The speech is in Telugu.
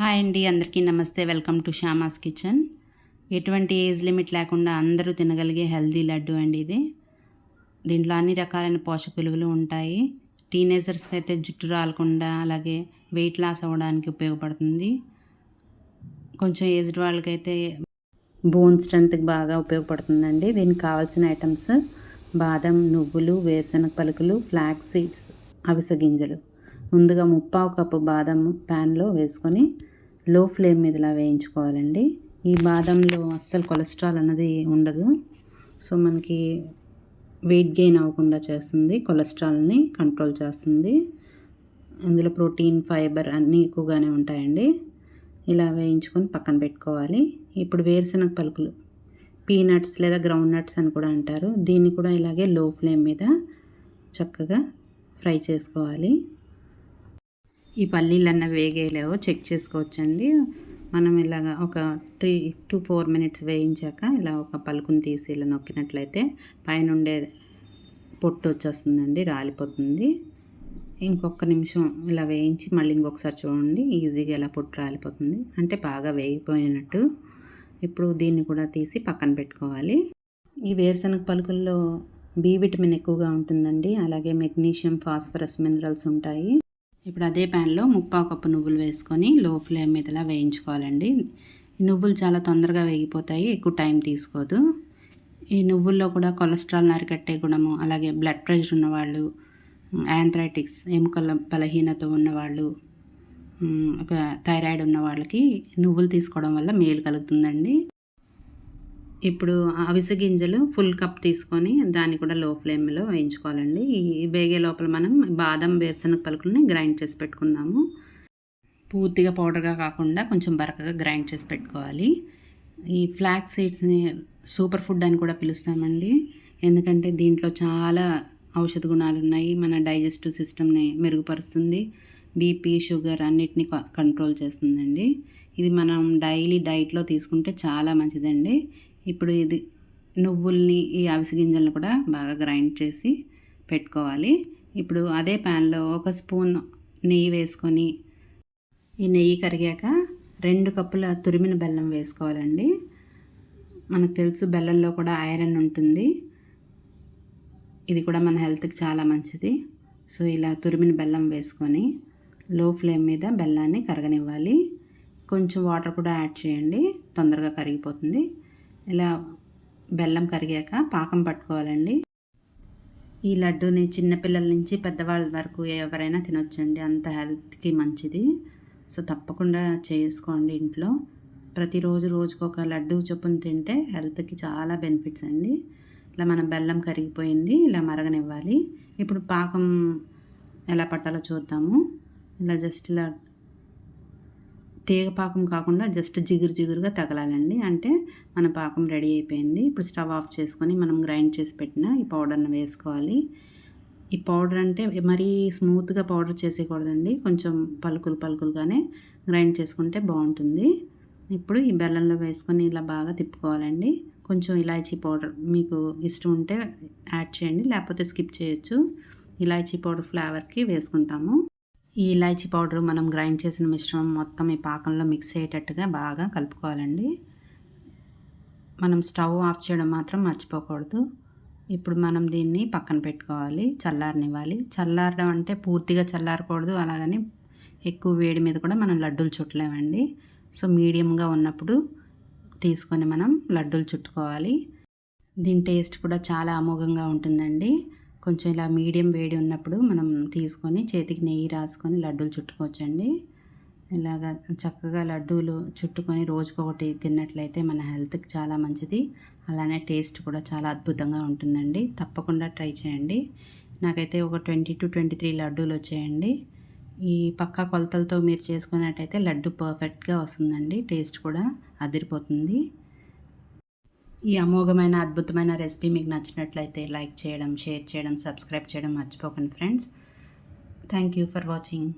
హాయ్ అండి అందరికీ నమస్తే. Welcome to Shyama's kitchen. ఎటువంటి ఏజ్ లిమిట్ లేకుండా అందరూ తినగలిగే హెల్దీ లడ్డు అండి ఇది. దీంట్లో అన్ని రకాలైన పోషక విలువలు ఉంటాయి టీనేజర్స్కి అయితే జుట్టు రాలకుండా అలాగే వెయిట్ లాస్ అవ్వడానికి ఉపయోగపడుతుంది. కొంచెం ఏజ్డ్ వాళ్ళకైతే బోన్ స్ట్రెంత్కి బాగా ఉపయోగపడుతుందండి. దీనికి కావాల్సిన ఐటమ్స్ బాదం నువ్వులు వేరుశనగ పలుకులు ఫ్లాక్ సీడ్స్ అవిసె గింజలు. ముందుగా ముప్పావు కప్పు బాదం ప్యాన్లో వేసుకొని లో ఫ్లేమ్ మీద ఇలా వేయించుకోవాలండి. ఈ బాదంలో అస్సలు కొలెస్ట్రాల్ అన్నది ఉండదు. సో మనకి వెయిట్ గెయిన్ అవ్వకుండా చేస్తుంది. కొలెస్ట్రాల్ని కంట్రోల్ చేస్తుంది. ఇందులో ప్రోటీన్ ఫైబర్ అన్నీ ఎక్కువగానే ఉంటాయండి. ఇలా వేయించుకొని పక్కన పెట్టుకోవాలి. ఇప్పుడు వేరుశనగ పలుకులు పీనట్స్ లేదా గ్రౌండ్ నట్స్ అని కూడా అంటారు. దీన్ని కూడా ఇలాగే లో ఫ్లేమ్ మీద చక్కగా ఫ్రై చేసుకోవాలి. ఈ పల్లీలన్న వేగేలేవో చెక్ చేసుకోవచ్చండి. మనం ఇలాగ ఒక త్రీ టు ఫోర్ మినిట్స్ వేయించాక ఇలా ఒక పలుకుని తీసి ఇలా నొక్కినట్లయితే పైన ఉండే పొట్టు వచ్చేస్తుందండి రాలిపోతుంది. ఇంకొక నిమిషం ఇలా వేయించి మళ్ళీ ఇంకొకసారి చూడండి ఈజీగా ఇలా పొట్టు రాలిపోతుంది. అంటే బాగా వేగిపోయినట్టు. ఇప్పుడు దీన్ని కూడా తీసి పక్కన పెట్టుకోవాలి. ఈ వేరుశనగ పలుకుల్లో బి విటమిన్ ఎక్కువగా ఉంటుందండి. అలాగే మెగ్నీషియం ఫాస్ఫరస్ మినరల్స్ ఉంటాయి. ఇప్పుడు అదే ప్యాన్లో ముప్పావు కప్పు నువ్వులు వేసుకొని లో ఫ్లేమ్ మీద ఇలా వేయించుకోవాలండి నువ్వులు చాలా తొందరగా వేగిపోతాయి ఎక్కువ టైం తీసుకోదు. ఈ నువ్వుల్లో కూడా కొలెస్ట్రాల్ అరికట్టే గుణము అలాగే బ్లడ్ ప్రెషర్ ఉన్నవాళ్ళు యాంథ్రైటిక్స్ ఎముకల బలహీనత ఉన్నవాళ్ళు ఒక థైరాయిడ్ ఉన్న వాళ్ళకి నువ్వులు తీసుకోవడం వల్ల మేలు కలుగుతుందండి. ఇప్పుడు అవిసె గింజలు ఫుల్ కప్ తీసుకొని దాన్ని కూడా లో ఫ్లేమ్లో వేయించుకోవాలండి. ఈ బేగే లోపల మనం బాదం వేరుశనగ పలుకులని గ్రైండ్ చేసి పెట్టుకుందాము. పూర్తిగా పౌడర్గా కాకుండా కొంచెం బరకగా గ్రైండ్ చేసి పెట్టుకోవాలి. ఈ ఫ్లాక్ సీడ్స్ని సూపర్ ఫుడ్ అని కూడా పిలుస్తామండి. ఎందుకంటే దీంట్లో చాలా ఔషధ గుణాలు ఉన్నాయి. మన డైజెస్టివ్ సిస్టమ్ని మెరుగుపరుస్తుంది. బీపీ షుగర్ అన్నిటిని కంట్రోల్ చేస్తుందండి. ఇది మనం డైలీ డైట్లో తీసుకుంటే చాలా మంచిదండి. ఇప్పుడు ఇది నువ్వుల్ని ఈ అవిసె గింజలను కూడా బాగా గ్రైండ్ చేసి పెట్టుకోవాలి. ఇప్పుడు అదే ప్యాన్లో ఒక స్పూన్ నెయ్యి వేసుకొని ఈ నెయ్యి కరిగాక రెండు కప్పుల తురిమిన బెల్లం వేసుకోవాలండి. మనకు తెలుసు బెల్లంలో కూడా ఐరన్ ఉంటుంది. ఇది కూడా మన హెల్త్కి చాలా మంచిది. సో ఇలా తురిమిన బెల్లం వేసుకొని లో ఫ్లేమ్ మీద బెల్లాన్ని కరగనివ్వాలి. కొంచెం వాటర్ కూడా యాడ్ చేయండి. తొందరగా కరిగిపోతుంది. ఇలా బెల్లం కరిగాక పాకం పట్టుకోవాలండి. ఈ లడ్డూని చిన్నపిల్లల నుంచి పెద్దవాళ్ళ వరకు ఎవరైనా తినొచ్చండి. అంత హెల్త్కి మంచిది. సో తప్పకుండా చేసుకోండి ఇంట్లో. ప్రతిరోజు రోజుకు ఒక లడ్డు చొప్పున తింటే హెల్త్కి చాలా బెనిఫిట్స్ అండి. ఇలా మనం బెల్లం కరిగిపోయింది ఇలా మరగనివ్వాలి. ఇప్పుడు పాకం ఎలా పట్టాలో చూద్దాము. ఇలా జస్ట్ ఇలా తీగ పాకం కాకుండా జస్ట్ జిగురు జిగురుగా తగలాలండి. అంటే మన పాకం రెడీ అయిపోయింది. ఇప్పుడు స్టవ్ ఆఫ్ చేసుకొని మనం గ్రైండ్ చేసి పెట్టిన ఈ పౌడర్ని వేసుకోవాలి. ఈ పౌడర్ అంటే మరీ స్మూత్గా పౌడర్ చేసేయకూడదండి. కొంచెం పలుకులు పలుకులుగానే గ్రైండ్ చేసుకుంటే బాగుంటుంది. ఇప్పుడు ఈ బెల్లంలో వేసుకొని ఇలా బాగా తిప్పుకోవాలండి. కొంచెం ఇలాచీ పౌడర్ మీకు ఇష్టం ఉంటే యాడ్ చేయండి. లేకపోతే స్కిప్ చేయొచ్చు. ఇలాచీ పౌడర్ ఫ్లేవర్కి వేసుకుంటాము. ఈ ఇలాచీ పౌడర్ మనం గ్రైండ్ చేసిన మిశ్రమం మొత్తం ఈ పాకంలో మిక్స్ అయ్యేటట్టుగా బాగా కలుపుకోవాలండి. మనం స్టవ్ ఆఫ్ చేయడం మాత్రం మర్చిపోకూడదు. ఇప్పుడు మనం దీన్ని పక్కన పెట్టుకోవాలి చల్లారనివ్వాలి. చల్లారడం అంటే పూర్తిగా చల్లారకూడదు అలాగని ఎక్కువ వేడి మీద కూడా మనం లడ్డూలు చుట్టలేమండి. సో మీడియంగా ఉన్నప్పుడు తీసుకొని మనం లడ్డూలు చుట్టుకోవాలి. దీని టేస్ట్ కూడా చాలా అమోఘంగా ఉంటుందండి. కొంచెం ఇలా మీడియం వేడి ఉన్నప్పుడు మనం తీసుకొని చేతికి నెయ్యి రాసుకొని లడ్డూలు చుట్టుకోవచ్చండి. ఇలాగ చక్కగా లడ్డూలు చుట్టుకొని రోజుకొకటి తిన్నట్లయితే మన హెల్త్కి చాలా మంచిది. అలానే టేస్ట్ కూడా చాలా అద్భుతంగా ఉంటుందండి. తప్పకుండా ట్రై చేయండి. నాకైతే ఒక ట్వంటీ టు ట్వంటీ త్రీ లడ్డూలు వచ్చాయండి. ఈ పక్కా కొలతలతో మీరు చేసుకున్నట్టయితే లడ్డు పర్ఫెక్ట్గా వస్తుందండి. టేస్ట్ కూడా అదిరిపోతుంది. ఈ అమోఘమైన అద్భుతమైన రెసిపీ మీకు నచ్చినట్లయితే లైక్ చేయడం షేర్ చేయడం సబ్స్క్రైబ్ చేయడం మర్చిపోకండి friends. Thank you for watching.